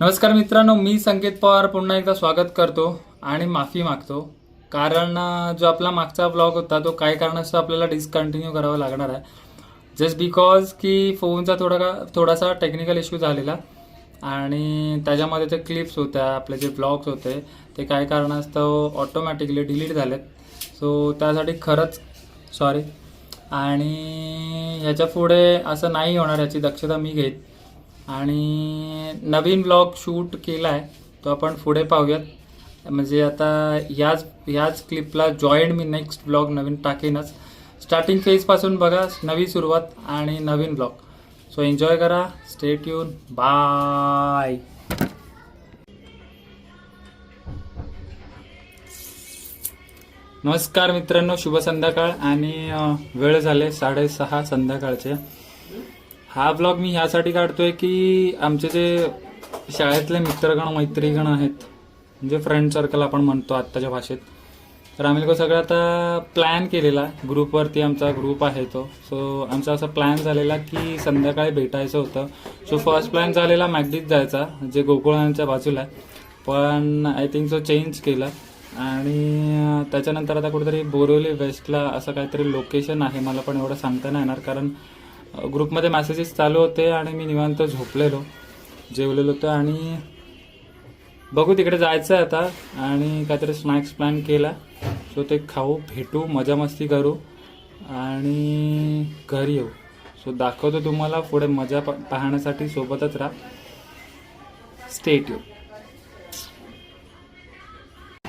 नमस्कार मित्रांनो मी संकेत पवार पुन्हा एकदा स्वागत करतो आणि माफी मागतो. कारण जो आपला मागचा ब्लॉग होता तो काही कारणास्तव आपल्याला डिसकंटिन्यू करावा लागणार आहे. जस्ट बिकॉज की फोनचा थोडा का थोडासा टेक्निकल इश्यू झालेला. आणि त्याच्यामध्ये ते क्लिप्स होत्या आपले जे ब्लॉग्स होते ते काही कारणास्तव ऑटोमॅटिकली डिलीट झालेत. सो त्यासाठी खरंच सॉरी आणि ह्याच्या पुढे असं नाही होणार याची दक्षता मी घेईन. आणि नवीन ब्लॉग शूट केला आहे तो आपण पुढे पाहूयात. म्हणजे आता ह्याच ह्याच क्लिपला जॉईंट मी नेक्स्ट ब्लॉग नवीन टाकेनच. स्टार्टिंग फेजपासून बघा नवी सुरुवात आणि नवीन ब्लॉग सो एन्जॉय करा स्टेट यून बाय नमस्कार मित्रांनो शुभ संध्याकाळ आणि वेळ झाले साडेसहा संध्याकाळचे. हा ब्लॉग मी ह्यासाठी काढतोय की आमचे जे शाळेतले मित्रगण मैत्रीगण आहेत म्हणजे फ्रेंड सर्कल आपण म्हणतो आत्ताच्या भाषेत तर आम्ही लोक सगळं आता प्लॅन केलेला. ग्रुपवरती आमचा ग्रुप आहे तो. सो आमचा असा प्लॅन झालेला की संध्याकाळी भेटायचं होतं. सो फर्स्ट प्लॅन झालेला मॅगडीत जायचा जे गोकुळांच्या बाजूला आहे. पण आय थिंक सो चेंज केला. आणि त्याच्यानंतर आता कुठेतरी बोरिवली वेस्टला असं काहीतरी लोकेशन आहे. मला पण एवढं सांगता नाही येणार कारण ग्रुपमध्ये मॅसेजेस चालू होते आणि मी निवांत झोपलेलो जेवलेलो होतो आणि बघू तिकडे जायचं आहे आता आणि काहीतरी स्नॅक्स प्लॅन केला. सो ते खाऊ भेटू मजा मस्ती करू आणि घरी येऊ. सो दाखवतो तुम्हाला पुढे मजा प- पाहण्यासाठी सोबतच राहा. स्टेट येऊ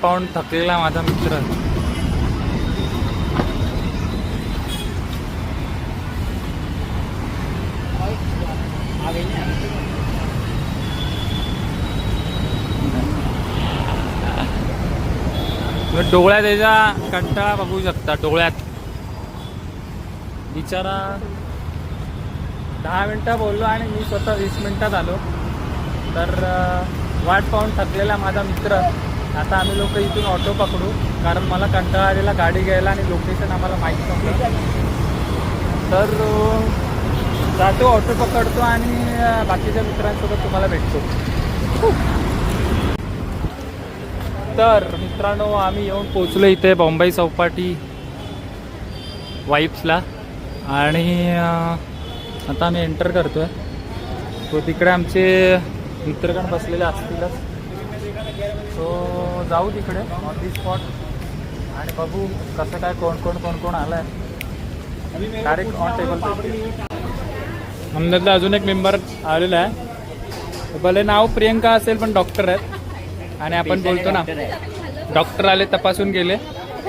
पाहून थकलेला माझा मित्र. डोळ्यात याचा कंटाळा बघू शकता डोळ्यात. बिचारा. दहा मिनटं बोललो आणि मी स्वतः वीस मिनटात आलो. तर वाट पाहून थकलेला माझा मित्र. आता आम्ही लोक इथून ऑटो पकडू कारण मला कंटाळा आलेला गाडी घ्यायला आणि लोकेशन आम्हाला माहीत नव्हतं. तर जातो ऑटो पकडतो आणि बाकीच्या मित्रांसोबत तुम्हाला भेटतो. तर मित्रांनो आम्ही येऊन पोचलो इथे बॉम्बई चौपाटी वाईप्सला. आणि आता आम्ही एंटर करतो आहे तो तिकडे आमचे मित्रगण बसलेले असतीलच. सो जाऊ तिकडे. ऑन दी स्पॉट आणि बघू कसं काय कोण कोण कोण कोण आलं आहे डायरेक्ट ऑन टेबल आमच्यातला अजून एक मेंबर आलेला आहे. भले नाव प्रियंका असेल पण डॉक्टर आहेत. आणि आपण बोलतो ना डॉक्टर आले तपासून गेले.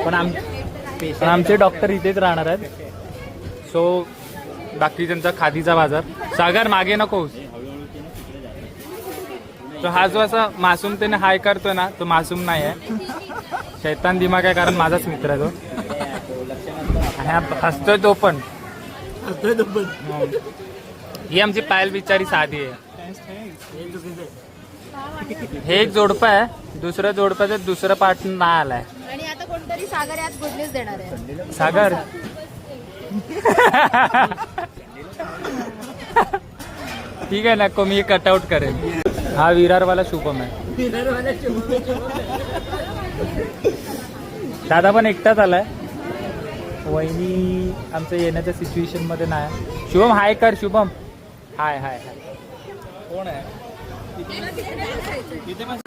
पण आम पण आमचे डॉक्टर इथेच राहणार आहेत. सो बाकी त्यांचा खादीचा बाजार. सागर मागे नको. तो हा जो असा मासूमतेने हाय करतोय ना तो मासूम नाही आहे. शैतान दिमाग आहे कारण माझाच मित्र आहे तो. आणि हा हसतोय तो पण. हो. ही आमची पायल बिचारी साधी आहे. हे एक जोडपं आहे. दुसरं जोडपाचं दुसरं पार्ट नाही आलाय आणि आता कोणतरी सागर यात गुड न्यूज देणार आहे. सागर? ठीक आहे नको मी कटआउट करेन. हा विरारवाला शुभम आहे. दादा पण एकटाच आलाय. वहिनी आमच्या येण्याच्या सिच्युएशनमध्ये नाही. शुभम हाय कर शुभम. हाय हाय हाय कोण आहे?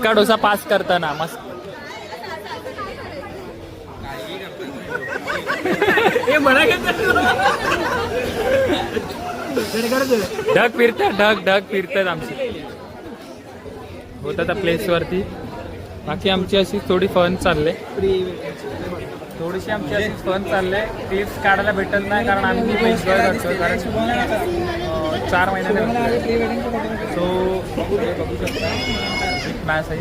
का डोसा पास करताना? मस्त. ढग फिरतात ढग ढग फिरतात आमची. होत आता प्लेस वरती. बाकी आमची अशी थोडी फन चालले. थोडीशी आमची अशी फन चालले. क्लिप्स काढायला भेटत नाही कारण आम्ही करतो कारण चार महिन्याने सो बघू बघू शकता मॅच आहे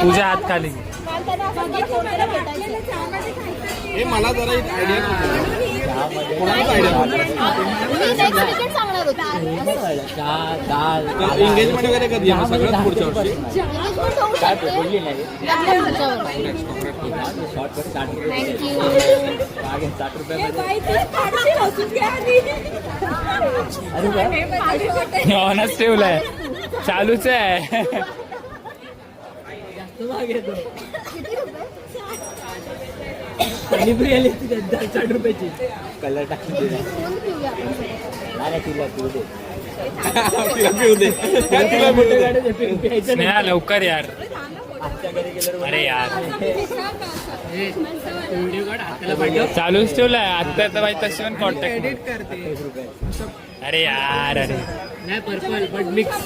तुझ्या हात खाली हे मला जरा एक आयडिया एंगेजमेंट वगैरे कधी आहे. सगळ्यात पुढच्या वर्षी ऑनच ठेवलाय चालूच आहे पाणीपुरी आली होती त्या साठ रुपयाची. कलर टाकून दिला नाही तिला पिऊ दे. तिला पिऊ दे. तिला मोठ्या गाड्या दे, पिऊ प्यायचं नाही. स्नेहा लवकर यार. अरे यार. चालूच ठेवलाय. आता तर बाई तशी पण कॉन्टॅक्ट अरे यार अरे. नाही पर्पल बट मिक्स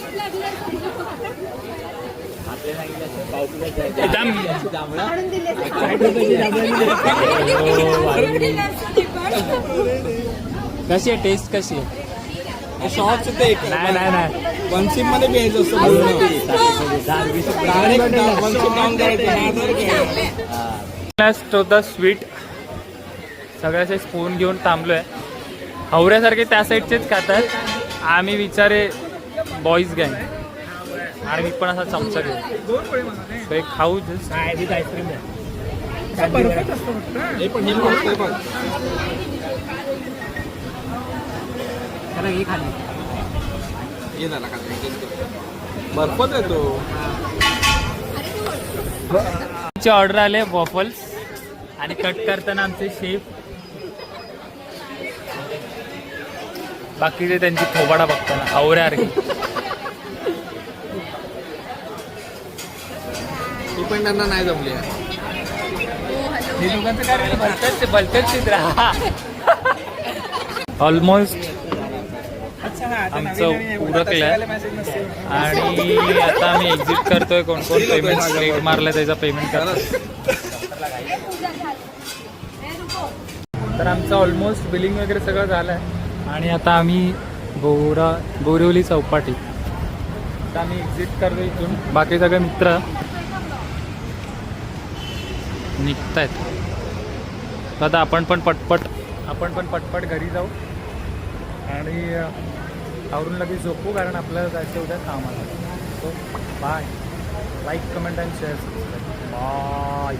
कशी आहे टेस्ट कशी आहे? शॉर्ट्स ते एक नाही नाही नाही. वनसिपमध्ये घ्यायचं असतं तो द स्वीट सगळ्याचे स्पून घेऊन थांबलोय. हवऱ्यासारखे त्या साईडचेच खातात. आम्ही विचारे बॉईज गँग आणि मी पण असा चमचा घेऊ So एक खाऊ जस्ट आईस्क्रीम बर्फच आहे तो. चे ऑर्डर आले वॉफल्स आणि कट करताना आमचे शेफ बाकीचे त्यांची थोबाडा बघताना. हवऱ्यासारखी पण त्यांना नाही जमली आहे. हे दोघांचं काय रे? भलतंच ते भलतंच चित्र ऑलमोस्ट आमचं उरकलंय. आणि आता आम्ही एक्झिट करतोय. कोण कोण पेमेंट स्ट्रेट मारलं त्याचा पेमेंट करतो तर आमचं ऑलमोस्ट बिलिंग वगैरे सगळं झालं आहे आणि आता आम्ही बोरा बोरिवली चौपाटी. तर आम्ही एक्झिट करतो इथून. बाकी सगळे मित्र. निघतायत. आहेत आता आपण पण पटपट आपण पण पटपट घरी जाऊ. आणि आवरून लगेच झोपू कारण आपल्याला जायचं उद्या कामाला. So bye like comment and share bye